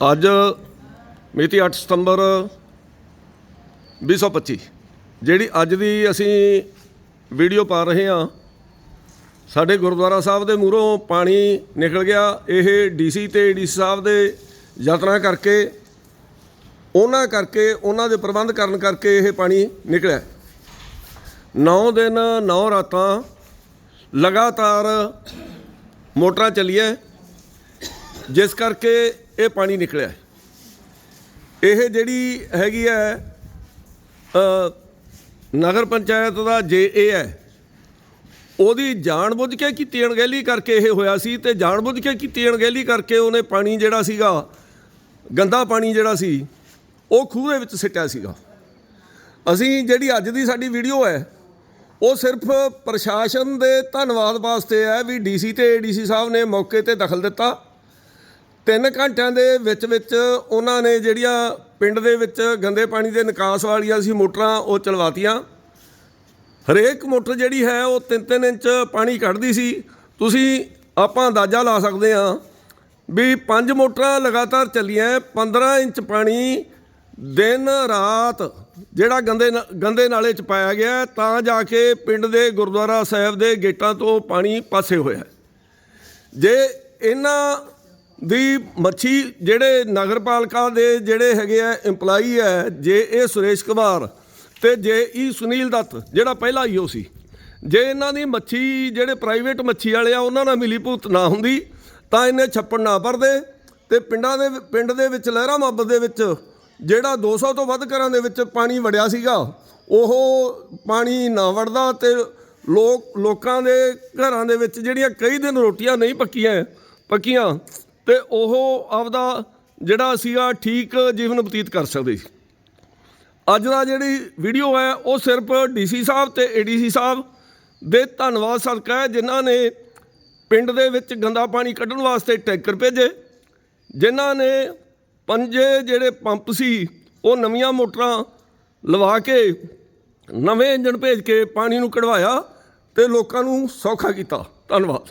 ਅੱਜ ਮਿਤੀ 8 ਸਤੰਬਰ 2025 ਜਿਹੜੀ ਅੱਜ ਦੀ ਅਸੀਂ ਵੀਡੀਓ ਪਾ ਰਹੇ ਹਾਂ, ਸਾਡੇ ਗੁਰਦੁਆਰਾ ਸਾਹਿਬ ਦੇ ਮੂਹਰੋਂ ਪਾਣੀ ਨਿਕਲ ਗਿਆ। ਇਹ ਡੀਸੀ ਤੇ ਡੀਸੀ ਸਾਹਿਬ ਦੇ ਯਤਨਾਂ ਕਰਕੇ, ਉਹਨਾਂ ਕਰਕੇ, ਉਹਨਾਂ ਦੇ ਪ੍ਰਬੰਧ ਕਰਨ ਕਰਕੇ ਇਹ ਪਾਣੀ ਨਿਕਲਿਆ। 9 ਦਿਨ 9 ਰਾਤਾਂ ਲਗਾਤਾਰ ਮੋਟਰਾਂ ਚੱਲੀਆਂ। ਜਿਸ ਕਰਕੇ ਇਹ ਪਾਣੀ ਨਿਕਲਿਆ ਇਹ ਜਿਹੜੀ ਹੈਗੀ ਹੈ ਨਗਰ ਪੰਚਾਇਤ ਦਾ ਜੇਏ ਹੈ। ਉਹਦੀ ਜਾਣਬੁੱਝ ਕੇ ਕੀਤੀ ਅਣਗਹਿਲੀ ਕਰਕੇ ਇਹ ਹੋਇਆ ਸੀ ਤੇ ਜਾਣਬੁੱਝ ਕੇ ਕੀਤੀ ਅਣਗਹਿਲੀ ਕਰਕੇ ਉਹਨੇ ਪਾਣੀ ਜਿਹੜਾ ਸੀਗਾ, ਗੰਦਾ ਪਾਣੀ ਜਿਹੜਾ ਸੀ, ਉਹ ਖੂਹ ਦੇ ਵਿੱਚ ਸਿੱਟਿਆ ਸੀਗਾ। ਅਸੀਂ ਜਿਹੜੀ ਅੱਜ ਦੀ ਸਾਡੀ ਵੀਡੀਓ ਹੈ, ਉਹ ਸਿਰਫ ਪ੍ਰਸ਼ਾਸਨ ਦੇ ਧੰਨਵਾਦ ਵਾਸਤੇ ਹੈ ਵੀ ਡੀਸੀ ਤੇ ਏਡੀਸੀ ਸਾਹਿਬ ਨੇ ਮੌਕੇ ਤੇ ਦਖਲ ਦਿੱਤਾ। ਤਿੰਨ ਘੰਟਿਆਂ ਦੇ ਵਿੱਚ ਵਿੱਚ ਉਹਨਾਂ ਨੇ ਜਿਹੜੀਆਂ ਪਿੰਡ ਦੇ ਵਿੱਚ ਗੰਦੇ ਪਾਣੀ ਦੇ ਨਿਕਾਸ ਵਾਲੀਆਂ ਸੀ ਮੋਟਰਾਂ ਉਹ ਚਲਵਾਤੀਆਂ। ਹਰੇਕ ਮੋਟਰ ਜਿਹੜੀ ਹੈ ਉਹ 3-3 ਇੰਚ ਪਾਣੀ ਕੱਢਦੀ ਸੀ। ਤੁਸੀਂ ਆਪਾਂ ਅੰਦਾਜ਼ਾ ਲਾ ਸਕਦੇ ਹਾਂ ਵੀ ਪੰਜ ਮੋਟਰਾਂ ਲਗਾਤਾਰ ਚੱਲੀਆਂ 15 ਇੰਚ ਪਾਣੀ ਦਿਨ ਰਾਤ ਜਿਹੜਾ ਗੰਦੇ ਗੰਦੇ ਨਾਲੇ ਚ ਪਾਇਆ ਗਿਆ ਤਾਂ ਜਾ ਕੇ ਪਿੰਡ ਦੇ ਗੁਰਦੁਆਰਾ ਸਾਹਿਬ ਦੇ ਗੇਟਾਂ ਤੋਂ ਪਾਣੀ ਪਾਸੇ ਹੋਇਆ ਜੇ ਇਹਨਾਂ ਦੀ ਮੱਛੀ ਜਿਹੜੇ ਨਗਰਪਾਲਿਕਾ ਦੇ ਜਿਹੜੇ ਹੈਗੇ ਆ EMPLOYEE ਹੈ ਜੇ ਇਹ ਸੁਰੇਸ਼ ਕੁਮਾਰ ਤੇ ਜੇ ਈ ਸੁਨੀਲ ਦੱਤ, ਜਿਹੜਾ ਪਹਿਲਾ ਈਓ ਸੀ, ਜੇ ਇਹਨਾਂ ਦੀ ਮੱਛੀ ਜਿਹੜੇ ਪ੍ਰਾਈਵੇਟ ਮੱਛੀ ਵਾਲੇ ਆ, ਉਹਨਾਂ ਨਾਲ ਮਿਲੀ ਭੁਗਤ ਨਾ ਹੁੰਦੀ, ਤਾਂ ਇਹਨੇ ਛੱਪੜ ਨਾ ਭਰਦੇ ਤੇ ਪਿੰਡਾਂ ਦੇ ਪਿੰਡ ਦੇ ਵਿੱਚ ਲਹਿਰਾ ਮੁਹੱਬਤ ਦੇ ਵਿੱਚ ਜਿਹੜਾ 200 ਤੋਂ ਵੱਧ ਘਰਾਂ ਦੇ ਵਿੱਚ ਪਾਣੀ ਵੜਿਆ ਸੀਗਾ, ਉਹ ਪਾਣੀ ਨਾ ਵੜਦਾ ਤੇ ਲੋਕ, ਲੋਕਾਂ ਦੇ ਘਰਾਂ ਦੇ ਵਿੱਚ ਜਿਹੜੀਆਂ ਕਈ ਦਿਨ ਰੋਟੀਆਂ ਨਹੀਂ ਪੱਕੀਆਂ ਪੱਕੀਆਂ ਤੇ ਉਹ ਆਪਦਾ ਜਿਹੜਾ ਸੀਗਾ ਠੀਕ ਜੀਵਨ ਬਤੀਤ ਕਰ ਸਕਦੇ ਸੀ। ਅੱਜ ਦਾ ਜਿਹੜੀ ਵੀਡੀਓ ਹੈ, ਉਹ ਸਿਰਫ ਡੀਸੀ ਸਾਹਿਬ ਤੇ ਏਡੀਸੀ ਸਾਹਿਬ ਦੇ ਧੰਨਵਾਦ ਸਦਕਾ ਹੈ, ਜਿਨ੍ਹਾਂ ਨੇ ਪਿੰਡ ਦੇ ਵਿੱਚ ਗੰਦਾ ਪਾਣੀ ਕੱਢਣ ਵਾਸਤੇ ਟੈਂਕਰ ਭੇਜੇ, ਜਿਨ੍ਹਾਂ ਨੇ ਪੰਜੇ ਜਿਹੜੇ ਪੰਪ ਸੀ, ਉਹ ਨਵੀਆਂ ਮੋਟਰਾਂ ਲਵਾ ਕੇ, ਨਵੇਂ ਇੰਜਣ ਭੇਜ ਕੇ ਪਾਣੀ ਨੂੰ ਕਢਵਾਇਆ ਤੇ ਲੋਕਾਂ ਨੂੰ ਸੌਖਾ ਕੀਤਾ। ਧੰਨਵਾਦ।